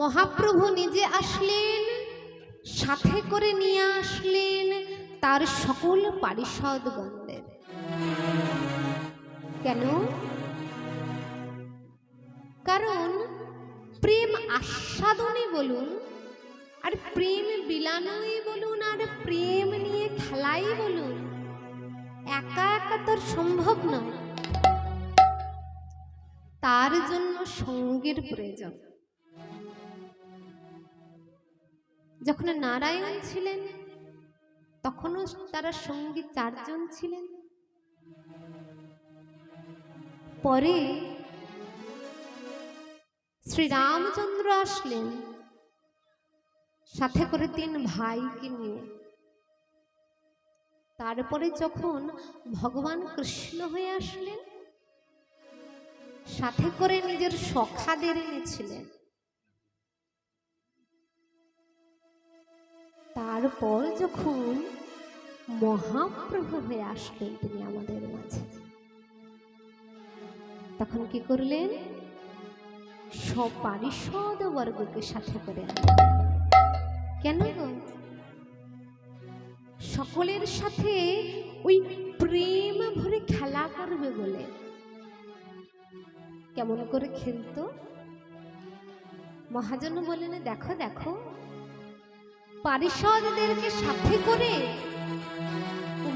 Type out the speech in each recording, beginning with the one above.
মহাপ্রভু নিজে আসলেন, সাথে করে নিয়ে আসলেন তার সকল পারিষদগণদের কেন? কারণ প্রেম আস্বাদনে বলুন, আর প্রেম বিলানোই বলুন, আর প্রেম নিয়ে খেলাই বলুন, একা একা তোর সম্ভব নয়। তার জন্য সঙ্গের প্রয়োজন। যখন নারায়ণ ছিলেন, তখনও তারা সঙ্গী চারজন ছিলেন। পরে শ্রীরামচন্দ্র আসলেন, সাথে করে তিন ভাইকে নিয়ে। তারপরে যখন ভগবান কৃষ্ণ হয়ে আসলেন, সাথে করে নিজের সখাদের এনেছিলেন। তারপর যখন মহাপ্রভু হয়ে আসলেন তিনি আমাদের মাঝে। তখন কি করলেন? সপারিষদ বর্গকে সাথে করে কেন? সকলের সাথে ওই প্রেম ভরে খেলা করবে বলে। কেমন করে খেলতো? মহাজন বলেন দেখো দেখো পারিষদদেরকে সাথে করে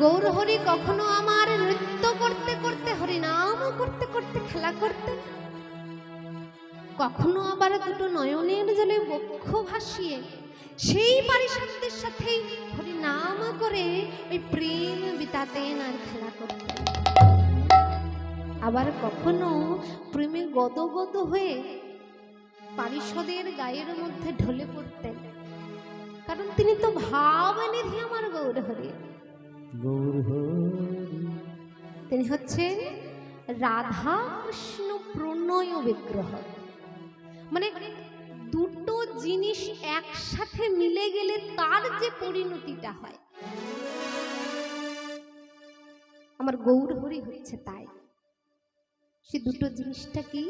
গৌরহরি কখনো আমার নৃত্য করতে করতে, হরিনাম করতে করতে, খেলা করতে, কখনো আবার দুটো নয়নের জলে বক্ষ ভাসিয়ে সেই পারিষদদের সাথেই হরিনাম করে ওই প্রেম বিতাতেন আর খেলা করতেন আবার কখনো প্রেমে গদগদ হয়ে পারিষদের গায়ের মধ্যে ঢলে পড়তেন। কারণ তিনি তো ভাব নিধি আমার গৌর হরি গৌর তিনি হচ্ছেন রাধা কৃষ্ণ প্রণয় বিগ্রহ। মানে দুটো জিনিস একসাথে মিলে গেলে তার যে পরিণতিটা হয়। আমার গৌর হরি হচ্ছে তাই। সে দুটো জিনিসটা কি?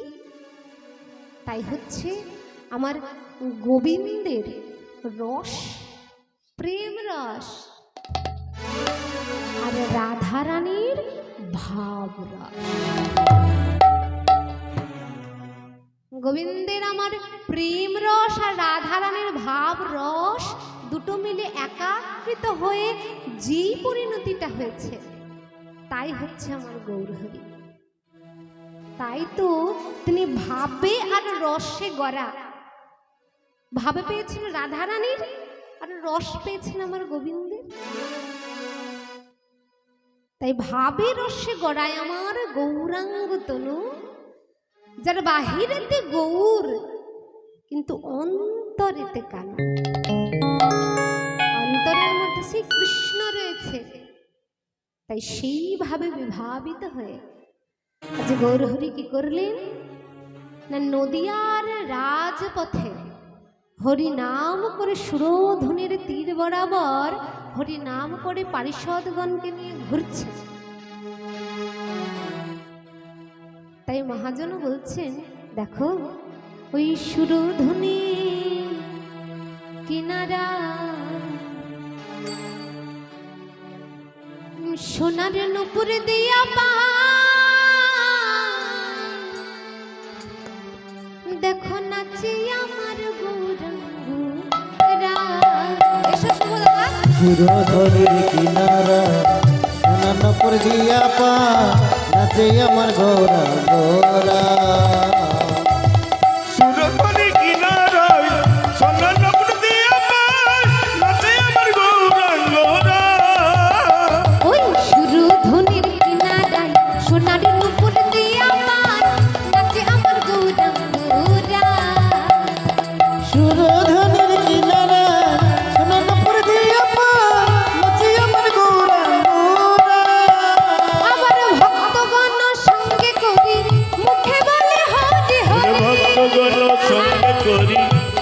তাই হচ্ছে আমার গোবিন্দের রস প্রেম রস আর রাধারানীর ভাব রস গোবিন্দের আমার প্রেম রস আর রাধারানীর ভাব রস দুটো মিলে একাকৃত হয়ে যেই পরিণতিটা হয়েছে, তাই হচ্ছে আমার গৌরহরি। তাই তো তিনি ভাবে আর রসে গড়া। ভাবে পেয়েছেন রাধারানীর আর রস পেয়েছেন আমার গোবিন্দের তাই ভাবে রসে গড়ায় আমার গৌরাঙ্গ তনু। যার বাহিরেতে গৌর, কিন্তু অন্তরেতে কানা। অন্তরের মধ্যে সেই কৃষ্ণ রয়েছে। তাই সেইভাবে বিভাবিত হয়ে আজ গৌরহরি কি করলেন? না নদিয়ার রাজপথে হরি নাম করে সুরধনের তীর বরাবর হরি নাম করে পারিষদগণকে নিয়ে ঘুরছে। তাই মহাজন বলছেন, দেখো, ওই সুরধুনি কিনারা সোনার নুপুর দিয়া সুরধরির কিনারা নানপুর নপুর দিয়া পা নাচে আমার গৌরা গৌরা।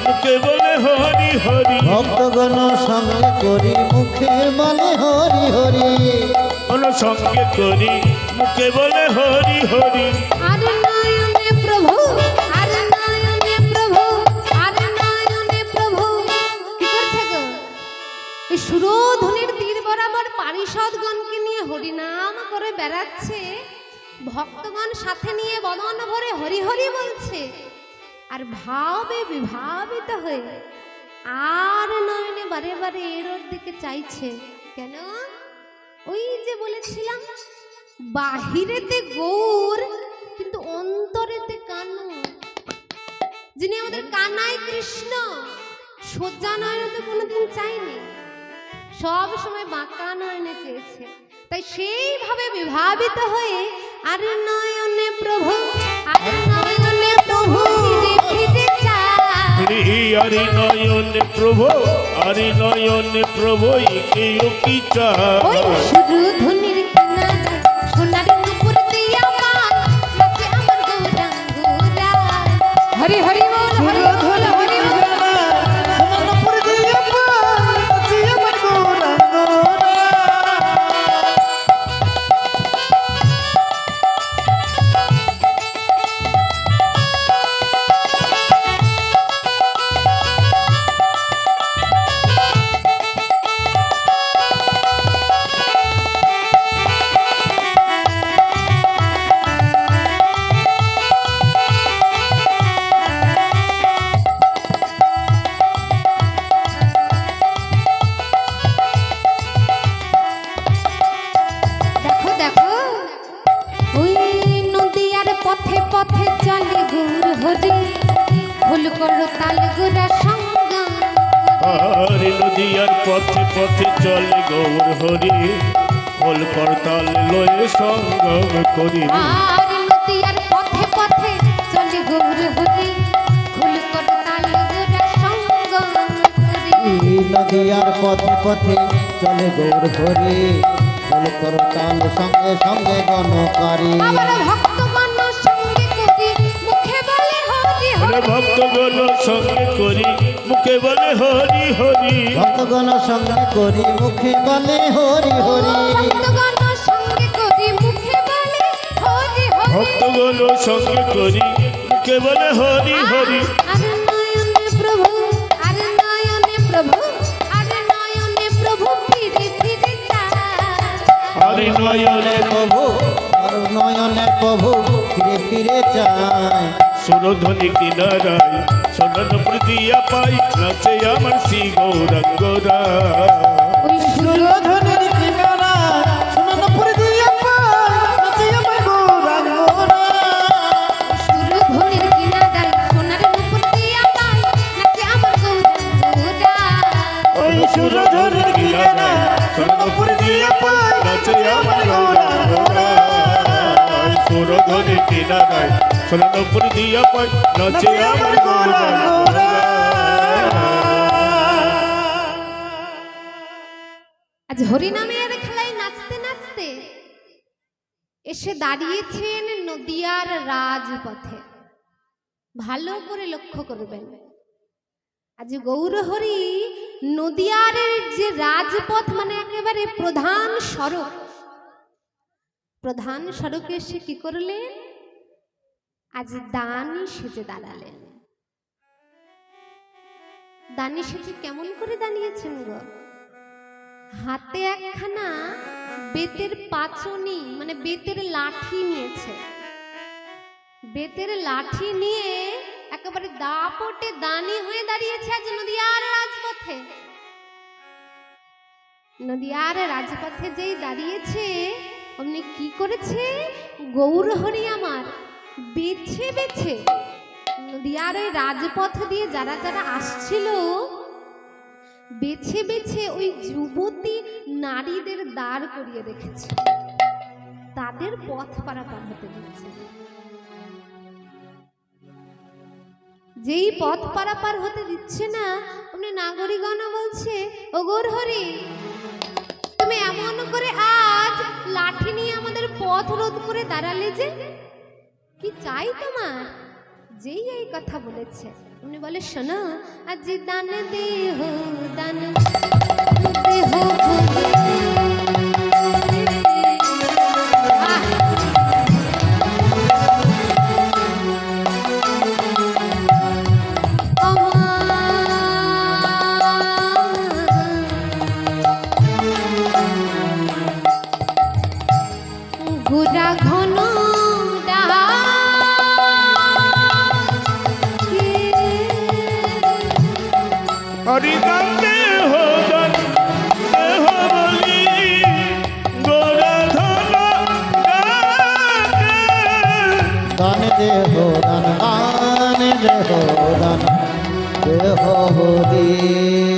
মুখে বলে হরি হরি। ভক্তগণ সঙ্গে করি মুখে বলে হরি হরি। কোন সঙ্গে করি মুখে বলে হরি হরি। বেড়াচ্ছে। ভক্তগণ সাথে নিয়ে বদন ভরে হরি হরি বলছে। আর ভাবে বিভাবিত হয়ে আর নয়নে বারে বারে এর দিকে চাইছে। কেন? ওই যে বলেছিলাম, বাহিরেতে গৌর, কিন্তু অন্তরেতে কানু। যিনি আমাদের কানাই কৃষ্ণ, সোজা নয়নতে কোনোদিন চাইনি। সব সময় বাঁকা নয়নে চেয়েছে। তাই সেইভাবে বিভাবিত হয়ে আর নয়নে প্রভু, আর নয়নে প্রভু। হরি নয়ন প্রভু হরি নয়ন প্রভু একে কি চায়? শুরু ধনির সোনার নুপুর দিয়া মান আমার গৌরাঙ্গুরা হরি হরি হরি ফল করতাল লয়ে সঙ্গম করি। পথে পথে চলে গুর হরি ফুল করতাল সঙ্গম করি। এই নদিয়ার পথে পথে চলে গৌর হরি বল করতাল সঙ্গে সঙ্গে গণকারী ভক্তগণ সঙ্গে করি মুখে বলে হরি হরি। ভক্তগণ সঙ্গে করি মুখে বলে হরি হরি। ভক্তগণ সঙ্গে করি মুখে বলে হরি হরি। ভক্তগণ সঙ্গে করি মুখে বলে হরি নয়নে প্রভু নয়নে প্রভু ফিরে ফিরে চায় সুরধ্বনি কিনারায় সোনন প্রদিয়া পাই নাচে আমার শ্রী গৌরাঙ্গরা ওই সুর সুরধনের কিনারা সোনারপুর দিয়া নাচি আমার গৌরাঙ্গরা সুর ধনির কিনারায় মুকুট দিয়া পাই নাচে আমার আজ হরিনামের খেলায় নাচতে নাচতে এসে দাঁড়িয়েছেন নদিয়ার রাজপথে। ভালো করে লক্ষ্য করবেন। আজ গৌরহরি নদিয়ার যে রাজপথ মানে একেবারে প্রধান সড়ক। প্রধান সড়কে এসে কি করলেন? আজ দানি সেজে দাঁড়ালেন। দানি সেজে কেমন করে দাঁড়িয়েছেন গো? হাতে একখানা বেতের পাচনি মানে বেতের লাঠি নিয়েছে। বেতের লাঠি নিয়ে একেবারে দাপটে দানি হয়ে দাঁড়িয়েছে আজ নদিয়ার রাজপথে। নদিয়ার রাজপথে যেই দাঁড়িয়েছে, অমনি কি করেছে? গৌরহরি আমার। বেছে বেছে নদিয়ার ওই রাজপথ দিয়ে যারা যারা আসছিল, বেছে বেছে ওই যুবতী নারীদের দাঁড় করিয়ে রেখেছে। তাদের পথ পারাপার হতে দিচ্ছে যেই পথ পারাপার হতে দিচ্ছে না উনি নাগরিকগণ বলছে ও হরি, তুমি এমন করে আজ লাঠি নিয়ে আমাদের পথ রোধ করে দাঁড়ালে যে কি চাই তোমার? যেই এই কথা বলেছে। উনি বলে, শোনো, আজ দান দেহ দান দেহ দান দেহ দান দান দেহ দান। দেহ দিয়ে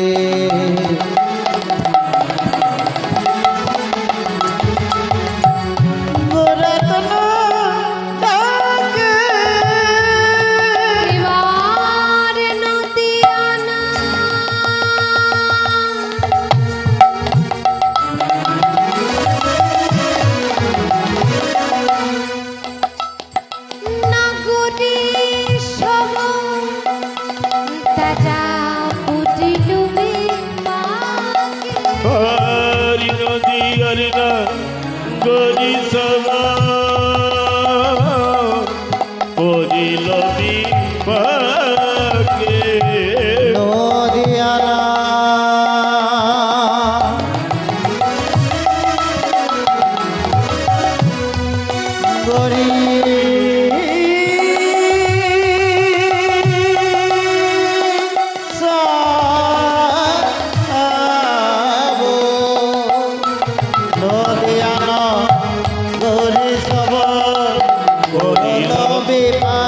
পারে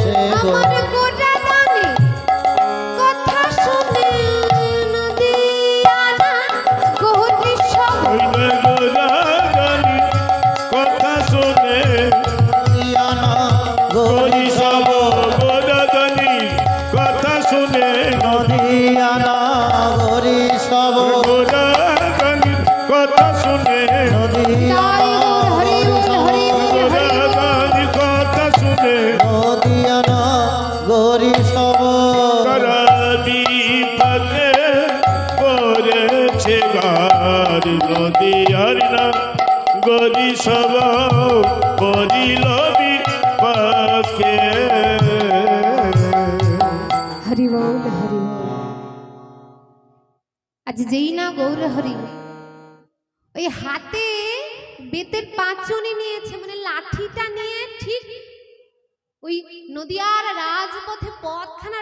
আছে গার গদি হরিনা গদি সব করিল আজ যেই না গৌর হরি, ওই হাতে বেতের পাঁচুনি নিয়েছে মানে লাঠিটা নিয়ে ঠিক ওই নদিয়ার রাজপথে পথখানা